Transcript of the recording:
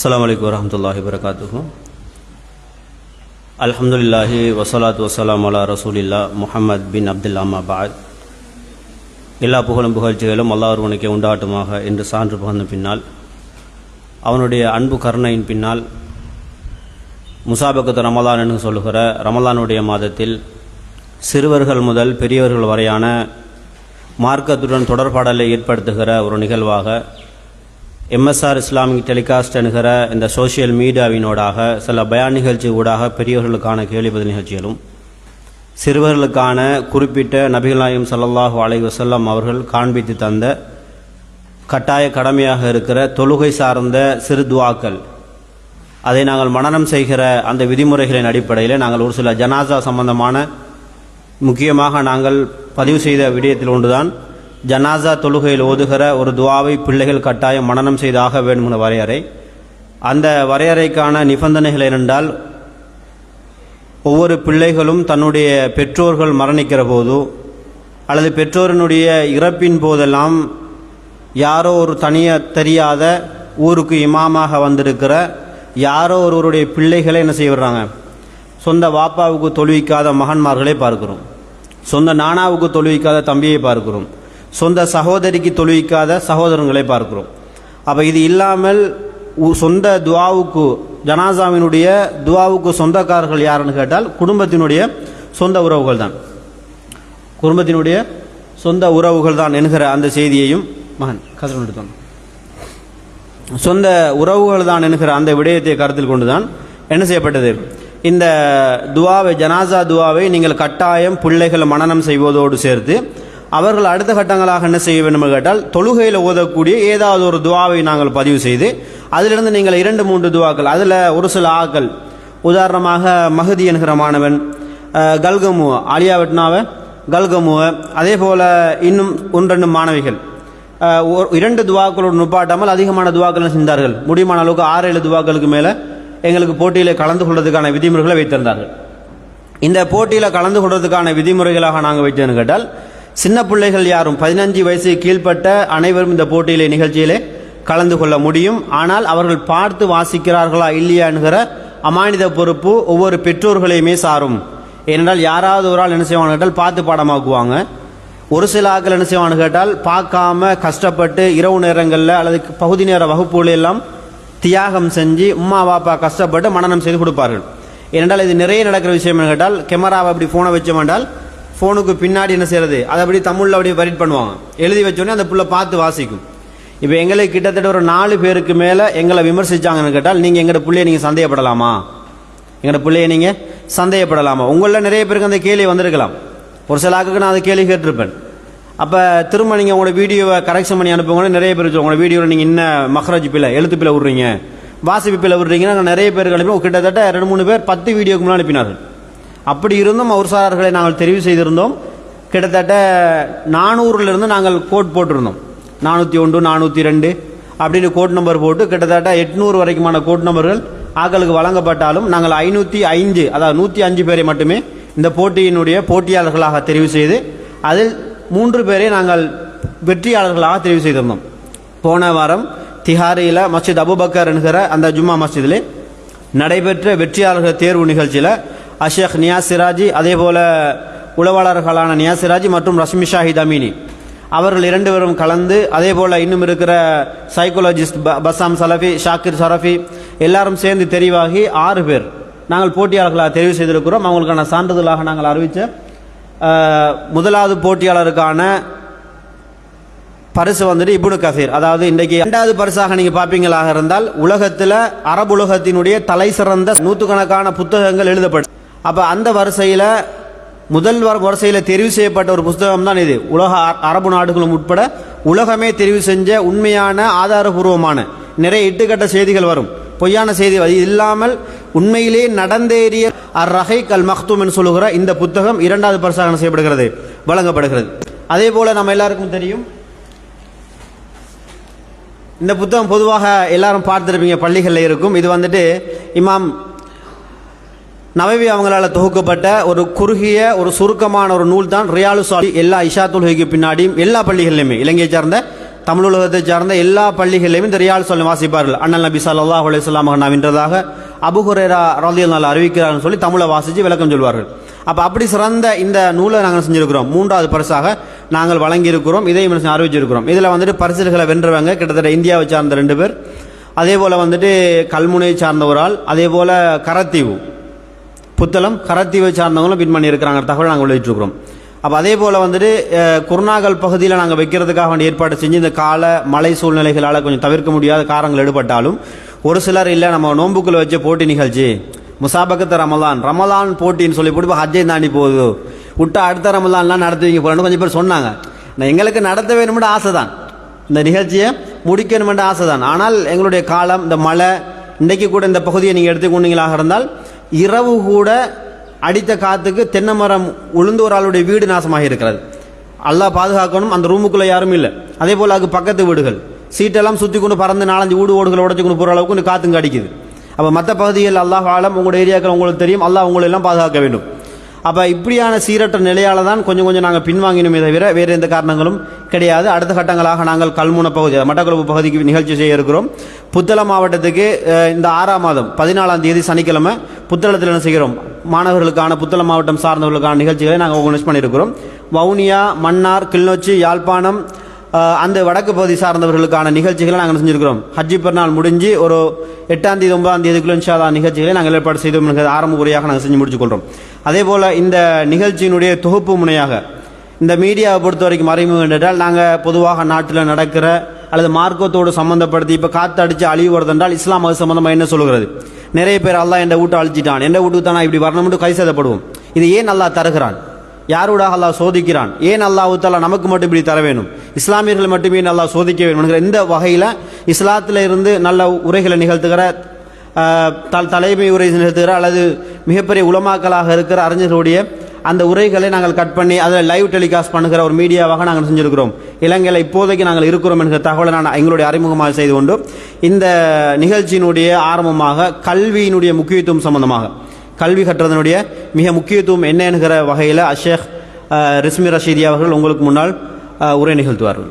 அஸ்ஸலாமு அலைக்கும் வரஹ்மத்துல்லாஹி வரகாத்துஹு அல்ஹம்துலில்லாஹி வசலாத்து வசலாம் அலா ரசூலில்லா முஹம்மத் பின் அப்துல்லா அம்மா பாத் எல்லா புகழும் புகழ்ச்சிகளும் அல்லாஹ் ஒருவனுக்கே உண்டாட்டுமாக என்று சான்று புகழ்ந்த பின்னால் அவனுடைய அன்பு கருணையின் பின்னால் முசாபக்கத்து ரமலான் என்று சொல்லுகிற ரமலானுடைய மாதத்தில் சிறுவர்கள் முதல் பெரியவர்கள் வரையான மார்க்கத்துடன் தொடர்பாடலை ஏற்படுத்துகிற ஒரு நிகழ்வாக எம்எஸ்ஆர் இஸ்லாமிக் டெலிகாஸ்ட் என்கிற இந்த சோஷியல் மீடியாவினோடாக சில பயான் நிகழ்ச்சி ஊடாக பெரியவர்களுக்கான கேள்வி பதில் நிகழ்ச்சிகளும் சிறுவர்களுக்கான குறிப்பிட்ட நபிகள் நாயகம் ஸல்லல்லாஹு அலைஹி அவர்கள் காண்பித்து தந்த கட்டாய கடமையாக இருக்கிற தொழுகை சார்ந்த சிறு துவாக்கள். அதை நாங்கள் மனனம் செய்கிற அந்த விதிமுறைகளின் அடிப்படையில் நாங்கள் ஒரு சில ஜனாசா சம்பந்தமான முக்கியமாக நாங்கள் பதிவு செய்த விடயத்தில் ஒன்றுதான். ஜனாசா தொழுகையில் ஓதுகிற ஒரு துவாவை பிள்ளைகள் கட்டாயம் மனனம் செய்தாக வேண்டும் வரையறை. அந்த வரையறைக்கான நிபந்தனைகள் என்னென்றால் ஒவ்வொரு பிள்ளைகளும் தன்னுடைய பெற்றோர்கள் மரணிக்கிற போதோ அல்லது பெற்றோரினுடைய இறப்பின் போதெல்லாம் யாரோ ஒரு தனிய தெரியாத ஊருக்கு இமாமாக வந்திருக்கிற யாரோ ஒருவருடைய பிள்ளைகளை என்ன செய்கிறாங்க சொந்த வாப்பாவுக்கு தொழுவிக்காத மகன்மார்களை பார்க்கிறோம். சொந்த நானாவுக்கு தொழுவிக்காத தம்பியை பார்க்கிறோம். சொந்த சகோதரிக்கு தொழுவிக்காத சகோதரங்களை பார்க்கிறோம். அப்போ இது இல்லாமல் உ- சொந்த துவாவுக்கு ஜனாசாவினுடைய துவாவுக்கு சொந்தக்காரர்கள் யாருன்னு கேட்டால் குடும்பத்தினுடைய சொந்த உறவுகள் தான் குடும்பத்தினுடைய சொந்த உறவுகள் தான் என்கிற அந்த செய்தியையும் மகன் கதிரன் எடுத்தோம் சொந்த உறவுகள் தான் என்கிற அந்த விடயத்தை கருத்தில் கொண்டுதான் என்ன செய்யப்பட்டது? இந்த துவாவை ஜனாசா துவாவை நீங்கள் கட்டாயம் பிள்ளைகள் மனனம் செய்வதோடு சேர்த்து அவர்கள் அடுத்த கட்டங்களாக என்ன செய்ய வேண்டும் கேட்டால் தொழுகையில் ஓதக்கூடிய ஏதாவது ஒரு துவாவை நாங்கள் பதிவு செய்து அதிலிருந்து நீங்கள் இரண்டு மூன்று துவாக்கள் அதில் ஒரு சில ஆக்கள். உதாரணமாக மகதி என்கிற மாணவன் கல்கமு ஆலியா வெட்னாவ கல்கமுவ அதே போல் இன்னும் ஒன்றெண்டு மாணவிகள். இரண்டு துவாக்களோடு நுப்பாட்டாமல் அதிகமான துவாக்கள் என்ன செஞ்சார்கள் முடியுமான அளவுக்கு ஆறு ஏழு துவாக்களுக்கு மேலே எங்களுக்கு போட்டியில் கலந்து கொள்வதற்கான விதிமுறைகளை வைத்திருந்தார்கள். இந்த போட்டியில் கலந்து கொள்வதற்கான விதிமுறைகளாக நாங்கள் வைத்தேன்னு கேட்டால் சின்ன பிள்ளைகள் யாரும் பதினஞ்சு வயசு கீழ்ப்பட்ட அனைவரும் இந்த போட்டியிலே நிகழ்ச்சியிலே கலந்து கொள்ள முடியும். ஆனால் அவர்கள் பார்த்து வாசிக்கிறார்களா இல்லையா என்கிற அமானித பொறுப்பு ஒவ்வொரு பெற்றோர்களையுமே சாரும். ஏனென்றால் யாராவது ஒரு ஆள் என்ன செய்வாங்க கேட்டால் பார்த்து பாடமாக்குவாங்க. ஒரு சில ஆட்கள் என்ன செய்வான்னு கேட்டால் பார்க்காம கஷ்டப்பட்டு இரவு நேரங்களில் அல்லது பகுதி நேர வகுப்புகள் எல்லாம் தியாகம் செஞ்சு உம்மா பாப்பா கஷ்டப்பட்டு மனநம் செய்து கொடுப்பார்கள். ஏனென்றால் இது நிறைய நடக்கிற விஷயம் என்ன கேட்டால் கேமராவை அப்படி ஃபோனை வச்சோம் என்றால் ஃபோனுக்கு பின்னாடி என்ன செய்யறது? அதை அப்படி தமிழில் அப்படியே வரிட் பண்ணுவாங்க. எழுதி வச்சோடனே அந்த புள்ளை பார்த்து வாசிக்கும். இப்போ எங்களை கிட்டத்தட்ட ஒரு நாலு பேருக்கு மேலே எங்களை விமர்சிச்சாங்கன்னு கேட்டால் நீங்கள் எங்களோட பிள்ளைய நீங்கள் சந்தேகப்படலாமா? எங்களோட பிள்ளைய நீங்கள் சந்தேகப்படலாமா? உங்களில் நிறைய பேருக்கு அந்த கேள்வி வந்திருக்கலாம். ஒரு சில ஆக்குக்கு நான் அந்த கேள்வி கேட்டிருப்பேன். அப்போ திரும்ப நீங்கள் உங்களோட வீடியோவை கரெக்ஷன் பண்ணி அனுப்புங்க நிறைய பேர் உங்களோட வீடியோவில் நீங்கள் என்ன மஹராஜ் பிள்ளை எழுத்து பிள்ளை விட்றீங்க? வாசிப்பு பிள்ளை விட்றீங்கன்னா நாங்கள் நிறைய பேருக்கு அனுப்பி கிட்டத்தட்ட ரெண்டு மூணு பேர் பத்து வீடியோக்கு முன்னாடி அனுப்பினார்கள். அப்படி இருந்தும் அவர்சாரர்களை நாங்கள் தெரிவு செய்திருந்தோம். கிட்டத்தட்ட நானூறுலேருந்து நாங்கள் கோட் போட்டிருந்தோம். நானூற்றி ஒன்று நானூற்றி ரெண்டு அப்படின்னு கோட் நம்பர் போட்டு கிட்டத்தட்ட எட்நூறு வரைக்குமான கோட் நம்பர்கள் ஆக்களுக்கு வழங்கப்பட்டாலும் நாங்கள் ஐநூற்றி ஐந்து அதாவது நூற்றி அஞ்சு பேரை மட்டுமே இந்த போட்டியினுடைய போட்டியாளர்களாக தெரிவு செய்து அதில் மூன்று பேரை நாங்கள் வெற்றியாளர்களாக தெரிவு செய்திருந்தோம். போன வாரம் திஹாரியில் மஸ்ஜித் அபுபக்கர் என்கிற அந்த ஜும்மா மஸ்ஜிதில் நடைபெற்ற வெற்றியாளர்கள் தேர்வு நிகழ்ச்சியில் அஷேக் நியாஸ் சிராஜி அதே போல உளவாளர்களான நியாஸ் சிராஜி மற்றும் ரஷ்மி ஷாஹித் அமீனி. அவர்கள் இரண்டு பேரும் கலந்து அதே போல இன்னும் இருக்கிற சைக்காலஜிஸ்ட் பசாம் சலஃபி ஷாக்கிர் சரஃபி எல்லாரும் சேர்ந்து தெரிவாகி ஆறு பேர். நாங்கள் போட்டியாளர்களாக தெரிவு செய்திருக்கிறோம். அவங்களுக்கான சான்றிதழாக நாங்கள் அறிவித்த முதலாவது போட்டியாளருக்கான பரிசு வந்துட்டு இபுனு கசீர். அதாவது இன்றைக்கு இரண்டாவது பரிசாக நீங்கள் பார்ப்பீங்களாக இருந்தால் உலகத்தில் அரபு உலகத்தினுடைய தலை சிறந்த நூற்றுக்கணக்கான புத்தகங்கள் எழுதப்படும் அப்போ அந்த வரிசையில் முதல் வர- வரிசையில் தெரிவு செய்யப்பட்ட ஒரு புத்தகம் தான் இது. உலக அரபு நாடுகளும் உட்பட உலகமே தெரிவு செஞ்ச உண்மையான ஆதாரபூர்வமான நிறைய இட்டுக்கட்ட செய்திகள் வரும். பொய்யான செய்தி அது இல்லாமல் உண்மையிலே நடந்தேறிய அர் ரஹை கல் மஹ்தூம் என்று சொல்லுகிற இந்த புத்தகம் இரண்டாவது பரிசாக செய்யப்படுகிறது? வழங்கப்படுகிறது. அதே போல் நம்ம எல்லாருக்கும் தெரியும் இந்த புத்தகம் பொதுவாக எல்லாரும் பார்த்துருப்பீங்க பள்ளிகளில் இருக்கும். இது வந்துட்டு இமாம் நவவி அவங்களால தொகுக்கப்பட்ட ஒரு குறுகிய ஒரு சுருக்கமான ஒரு நூல் தான் ரியாலு சாலி. எல்லா இஷா தொழுகைக்கு பின்னாடியும் எல்லா பள்ளிகளிலுமே இலங்கையை சார்ந்த தமிழ் உலகத்தை சார்ந்த எல்லா பள்ளிகளிலும் இந்த ரியால் சொல்லி வாசிப்பார்கள். அண்ணல் நபி சல்லாஹ் அலைஹி வஸல்லம் நவின்றதாக அபுஹுரேரா நாள் அறிவிக்கிறார்னு சொல்லி தமிழை வாசித்து விளக்கம் சொல்வார்கள். அப்போ அப்படி சிறந்த இந்த நூலை நாங்கள் செஞ்சுருக்கிறோம். மூன்றாவது பரிசாக நாங்கள் வழங்கியிருக்கிறோம். இதையும் அறிவிச்சிருக்கிறோம். இதில் வந்துட்டு பரிசுகளை வென்றவங்க கிட்டத்தட்ட இந்தியாவை சார்ந்த ரெண்டு பேர். அதே போல் வந்துட்டு கல்முனை சார்ந்த ஒரு ஆள் அதே போல் கரத்தீவு. புத்தளம் கரத்தீவை சார்ந்தவங்களும் பின் பண்ணியிருக்கிறாங்க. தகவல் நாங்கள் வெளியிட்டிருக்கிறோம். அப்போ அதே போல் வந்துட்டு குருநாகல் பகுதியில் நாங்கள் வைக்கிறதுக்காக வேண்டிய ஏற்பாடு செஞ்சு இந்த கால மழை சூழ்நிலைகளால் கொஞ்சம் தவிர்க்க முடியாத காரங்கள் எடுபட்டாலும் ஒரு சிலர் இல்லை நம்ம நோன்புக்குள்ள வச்ச போட்டி நிகழ்ச்சி. முசாபக்கத்து ரமலான். ரமலான் போட்டின்னு சொல்லி போட்டு இப்ப ஹஜ்ஜை தாண்டி போகுது. விட்டா அடுத்த ரமலான்லாம் நடத்துவீங்க போகலான்னு கொஞ்சம் பேர் சொன்னாங்க. நான் எங்களுக்கு நடத்த வேணும்னு ஆசை தான் இந்த நிகழ்ச்சியை முடிக்கணுமென்ற ஆசை தான் ஆனால் எங்களுடைய காலம் இந்த மழை இன்றைக்கு கூட இந்த பகுதியை நீங்கள் எடுத்துக்கொண்டீங்களாக இருந்தால் இரவு கூட அடித்த காத்துக்கு தென்னை மரம் உளுந்து ஒரு ஆளுடைய வீடு நாசமாக இருக்கிறது. அல்லா பாதுகாக்கணும் அந்த ரூமுக்குள்ளே யாரும் இல்லை. அதே போல் அதுக்கு பக்கத்து வீடுகள். சீட்டெல்லாம் சுற்றி கொண்டு பறந்து நாலஞ்சு வீடு ஓடுகளை உடச்சி கொண்டு போகிற அளவுக்கு இந்த காத்துங்க அடிக்குது. அப்போ மற்ற பகுதிகள் அல்லாஹ் ஆலம் உங்களோட ஏரியாக்கள் உங்களுக்கு தெரியும் அல்லாஹ் உங்களெல்லாம் பாதுகாக்க வேண்டும். அப்போ இப்படியான சீரற்ற நிலையால தான் கொஞ்சம் கொஞ்சம் நாங்கள் பின்வாங்கினோமே தவிர வேறு எந்த காரணங்களும் கிடையாது. அடுத்த கட்டங்களாக நாங்கள் கல்முனை பகுதி மட்டக்குழப்பு பகுதிக்கு நிகழ்ச்சி செய்ய இருக்கிறோம். புத்தள மாவட்டத்துக்கு இந்த ஆறாம் மாதம் பதினாலாம் தேதி சனிக்கிழமை புத்தளத்தில் என்ன செய்கிறோம்? மாணவர்களுக்கான புத்தள மாவட்டம் சார்ந்தவர்களுக்கான நிகழ்ச்சிகளை நாங்கள் ஆர்கனைஸ் பண்ணியிருக்கிறோம். வவுனியா மன்னார் கிளிநொச்சி யாழ்ப்பாணம் அந்த வடக்கு பகுதி சார்ந்தவர்களுக்கான நிகழ்ச்சிகளை நாங்கள் செஞ்சிருக்கிறோம். ஹஜ்ஜி பெருநாள் முடிஞ்சு ஒரு எட்டாம் தேதி ஒன்பதாம் தேதிக்குள்ள இன்ஷால்லா நிகழ்ச்சிகளை நாங்கள் ஏற்பாடு செய்தோம் என்கிறது ஆரம்ப உரையாக நாங்கள் செஞ்சு முடிச்சுக்கொள்கிறோம் அதே போல் இந்த நிகழ்ச்சியினுடைய தொகுப்பு முனையாக இந்த மீடியாவை பொறுத்த வரைக்கும் மறைமுகம் என்றால் நாங்கள் பொதுவாக நாட்டில் நடக்கிற அல்லது மார்க்கத்தோடு சம்மந்தப்படுத்தி இப்போ காற்று அடித்து அழிவு வருது என்றால் இஸ்லாம் அது சம்பந்தமாக என்ன சொல்கிறது நிறைய பேர் அல்லா என் வீட்டை அழிச்சிட்டான். என் வீட்டுக்கு தான் இப்படி வரணும்னு கை சேதப்படுவோம். இது ஏன் நல்லா தருகிறான்? யாரோடாக அல்லாஹ் சோதிக்கிறான்? ஏன் அல்லாஹ் தாலா நமக்கு மட்டும் இப்படி தர வேணும் இஸ்லாமியர்கள் மட்டுமே நல்லா சோதிக்க வேணும்ங்கிற இந்த வகையில் இஸ்லாத்தில் இருந்து நல்ல உரைகளை நிகழ்த்துகிற தல் தலைமை உரை நிகழ்த்துகிற அல்லது மிகப்பெரிய உலமாக்களாக இருக்கிற அறிஞர்களுடைய அந்த உரைகளை நாங்கள் கட் பண்ணி அதில் லைவ் டெலிகாஸ்ட் பண்ணுகிற ஒரு மீடியாவாக நாங்கள் செஞ்சிருக்கிறோம். இலங்கையில் இப்போதைக்கு நாங்கள் இருக்கிறோம் என்கிற தகவலை நான் எங்களுடைய அறிமுகமாக செய்து கொண்டு இந்த நிகழ்ச்சியினுடைய ஆரம்பமாக கல்வியினுடைய முக்கியத்துவம் சம்பந்தமாக கல்வி கற்றதனுடைய மிக முக்கியத்துவம் என்ன என்கிற வகையில் அஷேக் ரிஸ்மி ரஷீதி அவர்கள் உங்களுக்கு முன்னால் உரை நிகழ்த்துவார்கள்.